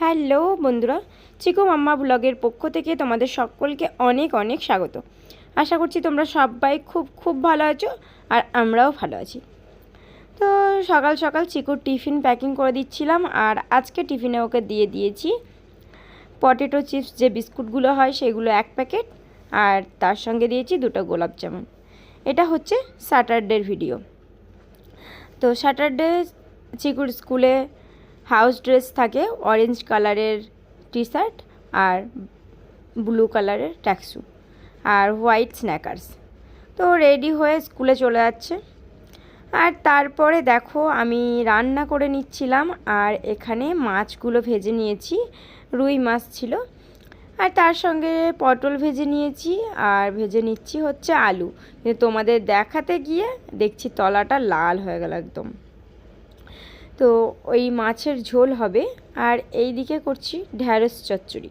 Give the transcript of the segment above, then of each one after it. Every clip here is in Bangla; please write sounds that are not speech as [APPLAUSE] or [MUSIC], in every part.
হ্যালো বন্ধুরা, চিকু মাম্মা ব্লগের পক্ষ থেকে তোমাদের সকলকে অনেক অনেক স্বাগত। আশা করছি তোমরা সবাই খুব খুব ভালো আছো আর আমরাও ভালো আছি। তো সকাল সকাল চিকুর টিফিন প্যাকিং করে দিচ্ছিলাম আর আজকে টিফিনে ওকে দিয়ে দিয়েছি পটেটো চিপস, যে বিস্কুটগুলো হয় সেগুলো এক প্যাকেট আর তার সঙ্গে দিয়েছি দুটো গোলাপ জামুন। এটা হচ্ছে স্যাটারডের ভিডিও তো স্যাটারডে চিকুর স্কুলে হাউস ড্রেস থাকে অরেঞ্জ কালারের টি শার্ট আর ব্লু কালারের ট্যাক্সু আর হোয়াইট স্ন্যাকার্স তো রেডি হয়ে স্কুলে চলে যাচ্ছে। আর তারপরে দেখো আমি রান্না করে নিচ্ছিলাম আর এখানে মাছগুলো ভেজে নিয়েছি, রুই মাছ ছিল। আর তার সঙ্গে পটল ভেজে নিয়েছি আর ভেজে নিচ্ছি হচ্ছে আলু। কিন্তু তোমাদের দেখাতে গিয়ে দেখছি তলাটা লাল হয়ে গেল একদম। তো ওই মাছের ঝোল হবে। আর এই দিকে করছি ঢ্যাঁড়স চচ্চড়ি।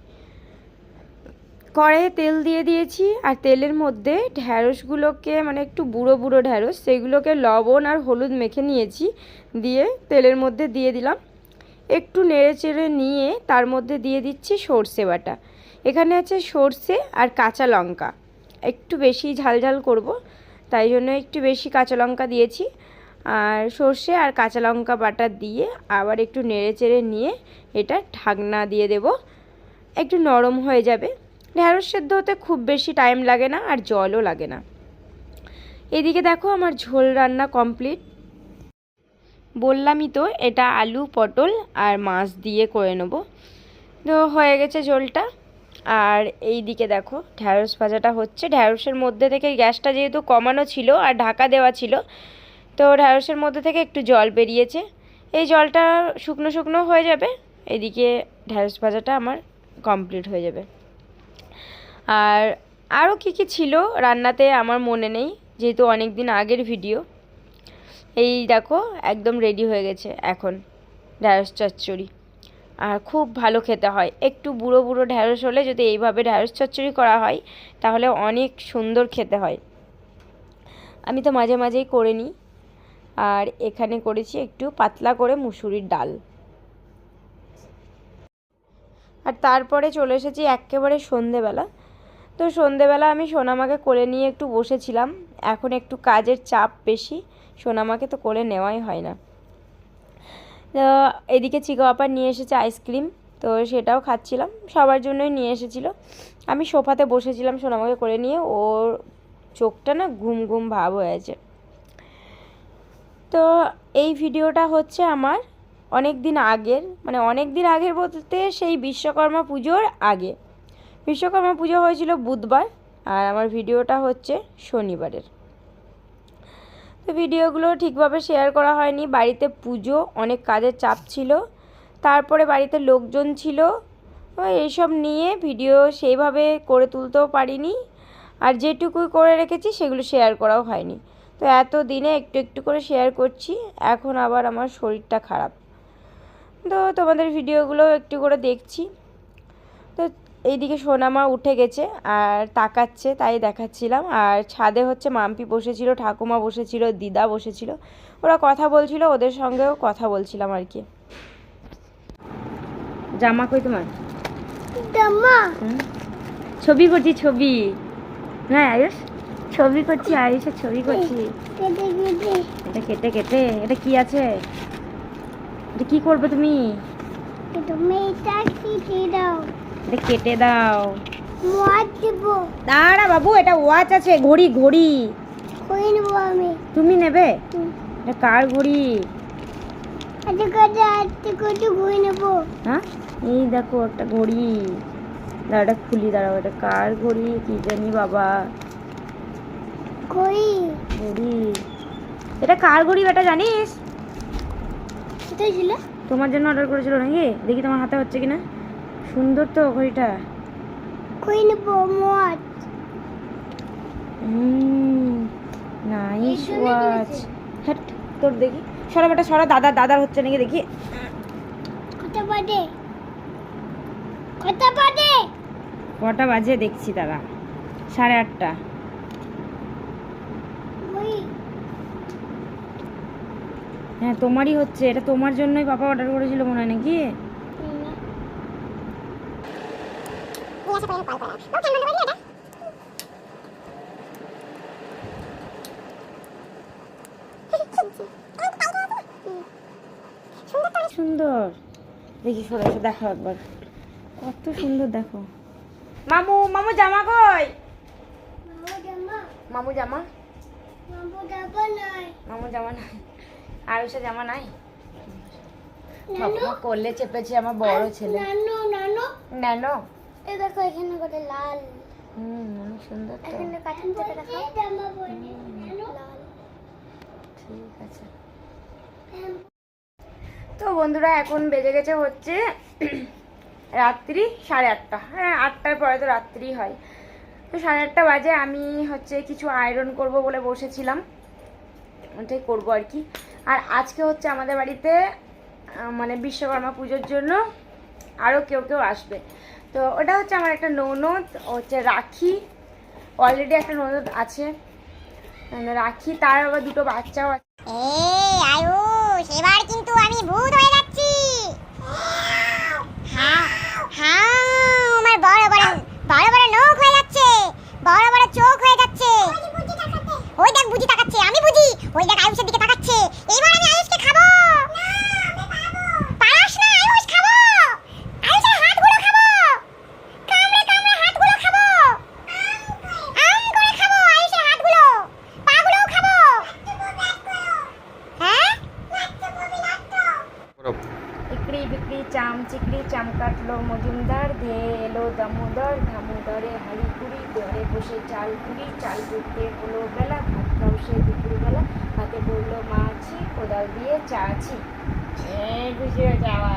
কড়াইয়ে তেল দিয়ে দিয়েছি, আর তেলের মধ্যে ঢ্যাঁড়সগুলোকে মানে একটু বুড়ো বুড়ো ঢ্যাঁড়স, সেগুলোকে লবণ আর হলুদ মেখে নিয়েছি, দিয়ে তেলের মধ্যে দিয়ে দিলাম। একটু নেড়ে চেড়ে নিয়ে তার মধ্যে দিয়ে দিচ্ছি সর্ষে বাটা। এখানে আছে সর্ষে আর কাঁচা লঙ্কা। একটু বেশি ঝাল ঝাল করব, তাই জন্য একটু বেশি কাঁচা লঙ্কা দিয়েছি। আর সর্ষে আর কাঁচা লঙ্কা বাটা দিয়ে আবার একটু নেড়ে চেড়ে নিয়ে এটা ঢাকনা দিয়ে দেব। একটু নরম হয়ে যাবে। ঢ্যাঁড়স সেদ্ধ হতে খুব বেশি টাইম লাগে না আর জলও লাগে না। এদিকে দেখো আমার ঝোল রান্না কমপ্লিট বললামই তো, এটা আলু, পটল আর মাছ দিয়ে করে নেব। তো হয়ে গেছে ঝোলটা। আর এই দিকে দেখো ঢ্যাঁড়স ভাজাটা হচ্ছে। ঢ্যাঁড়সের মধ্যে থেকে গ্যাসটা যেহেতু কমানো ছিল আর ঢাকা দেওয়া ছিল তো ঢ্যাঁড়সের মধ্যে থেকে একটু জল বেরিয়েছে। এই জলটা শুকনো শুকনো হয়ে যাবে, এদিকে ঢ্যাঁড়স ভাজাটা আমার কমপ্লিট হয়ে যাবে। আর আরও কী কী ছিল রান্নাতে আমার মনে নেই, যেহেতু অনেক দিন আগের ভিডিও। এই দেখো, একদম রেডি হয়ে গেছে এখন ঢ্যাঁড়স চচ্চড়ি। আর খুব ভালো খেতে হয়। একটু বুড়ো বুড়ো ঢ্যাঁড়স হলে যদি এইভাবে ঢ্যাঁড়স চচ্চড়ি করা হয়, তাহলে অনেক সুন্দর খেতে হয়। আমি তো মাঝে মাঝেই করে নিই। আর এখানে করেছি একটু পাতলা করে মুসুরির ডাল। আর তারপরে চলে এসেছি একেবারে সন্ধেবেলা। তো সন্ধেবেলা আমি সোনামাকে কোলে নিয়ে একটু বসেছিলাম। এখন একটু কাজের চাপ বেশি, সোনামাকে তো কোলে নেওয়াই হয় না। এদিকে চিকা আপার নিয়ে এসেছে আইসক্রিম, তো সেটাও খাচ্ছিলাম, সবার জন্যই নিয়ে এসেছিল। আমি সোফাতে বসেছিলাম সোনামাকে করে নিয়ে, ওর চোখটা না ঘুম ঘুম ভাব হয়েছে তো এই ভিডিওটা হচ্ছে আমার অনেক দিন আগের মানে অনেক দিন আগের বলতে সেই বিশ্বকর্মা পুজোর আগে। বিশ্বকর্মা পুজো হয়েছিল বুধবার আর আমার ভিডিওটা হচ্ছে শনিবারের। তো ভিডিওগুলো ঠিকভাবে শেয়ার করা হয়নি, বাড়িতে পুজো, অনেক কাজের চাপ ছিল, তারপরে বাড়িতে লোকজন ছিল এইসব নিয়ে ভিডিও সেইভাবে করে তুলতেও পারিনি। আর যেটুকুই করে রেখেছি সেগুলো শেয়ার করাও হয়নি। তো এত দিনে একটু একটু করে শেয়ার করছি এখন আবার আমার শরীরটা খারাপ। তো তোমাদের ভিডিওগুলো একটু করে দেখছি। তো এইদিকে সোনামা উঠে গেছে আর তাকাচ্ছে তাই দেখাচ্ছিলাম। আর ছাদে হচ্ছে মাম্পি বসেছিল ঠাকুমা বসেছিল দিদা বসেছিল। ওরা কথা বলছিল ওদের সঙ্গেও কথা বলছিলাম আর কি। জামা কই তোমার? জামা। ছবি করছি ছবি। হ্যাঁ আয়ুষ? ছবি করছি আয়ুষের ছবি করছি। এটা কেটে কেটে, এটা কি আছে? এটা কি করবে তুমি? তুমি এটা কেটে দাও। কেটে দাও দাঁড়া বাবু, এটা ওয়াচ আছে, ঘড়ি ঘড়ি। আমি তুমি নেবে। এটা কার ঘড়ি? হ্যাঁ? এই দেখো, একটা ঘড়ি। দাঁড়াটা খুলি, দাঁড়াও, এটা কার ঘড়ি? কি জানি বাবা। কই? ঘড়ি এটা কার ঘড়ি বেটা জানিস? কোথায় ছিল। তোমার জন্য অর্ডার করেছিল নাকি? দেখি তোমার হাতে হচ্ছে কিনা। সুন্দর তো ঘড়িটা। করে নেব মাছ নাইস ওয়াচ। হ্যাট তোর দেখি। সরা বেটা সরা দাদা দাদার হচ্ছে নাকি দেখি। কত বাজে? কত বাজে? কটা বাজে দেখছি দাদা। সাড়ে আটটা ওই হ্যাঁ তোমারই হচ্ছে। এটা তোমার জন্যই পাপা অর্ডার করেছিল মনে হয় নাকি? সুন্দর। দেখি সরে এসে দেখো একবার। কত সুন্দর দেখো। মামু মামু জামা কই? মামু জামা। মামু জামা? মামু জামা নাই। জামা আয়ুষে জামা নাই? বাবা করলে চেপেছে আমার বড় ছেলে। নানু নানু? ন্যানো এই দেখো এখানে করে লাল। হুম অনেক সুন্দর তো। এখানে কাটিং থেকে দেখো। জামা পরে লাল। ঠিক আছে। তো বন্ধুরা এখন বেজে গেছে হচ্ছে [CLEARS THROAT] রাত্রি সাড়ে আটটা। হ্যাঁ আটটার পরে তো রাত্রি হয়। তো সাড়ে আটটা বাজে আমি হচ্ছে কিছু আয়রন করব বলে বসেছিলাম। ওটাই করব আর কি। আর আজকে হচ্ছে আমাদের বাড়িতে মানে বিশ্বকর্মা পুজোর জন্য আরও কেউ কেউ আসবে। তো ওটা হচ্ছে আমার একটা ননদ হচ্ছে রাখি। অলরেডি একটা ননদ আছে। মানে রাখি, তার আবার দুটো বাচ্চাও আছে। কিন্তু আমি হয়ে হ্যাঁ আমার হয়ে যাচ্ছে। চোখ হয়ে যাচ্ছে। ওই বুঝি আমি বুঝি, ওই দেখ আয়ুষের দিকে তাকাচ্ছে এবার আমি আয়ুষকে খাব পারাস না আয়ুষ খাব আয়ুষের হাতগুলো খাব কামড়ে কামড়ে হাতগুলো খাব আম করে খাব আয়ুষের হাতগুলো পাগুলোও খাব হ্যাঁ ইকড়ি বিক্রি চাম চাম কাটলো মজুমদার, ধেয়ে এলো দামোদর। দামোদরে হাড়িকুড়ি, ঘরে বসে চাল কুড়ি, চাল কুড়তে হলো বেলা। ভাত খাও সে দুপুরবেলা। হাতে পড়ল মাছি কোদাল দিয়ে চাছি বুঝে যাওয়া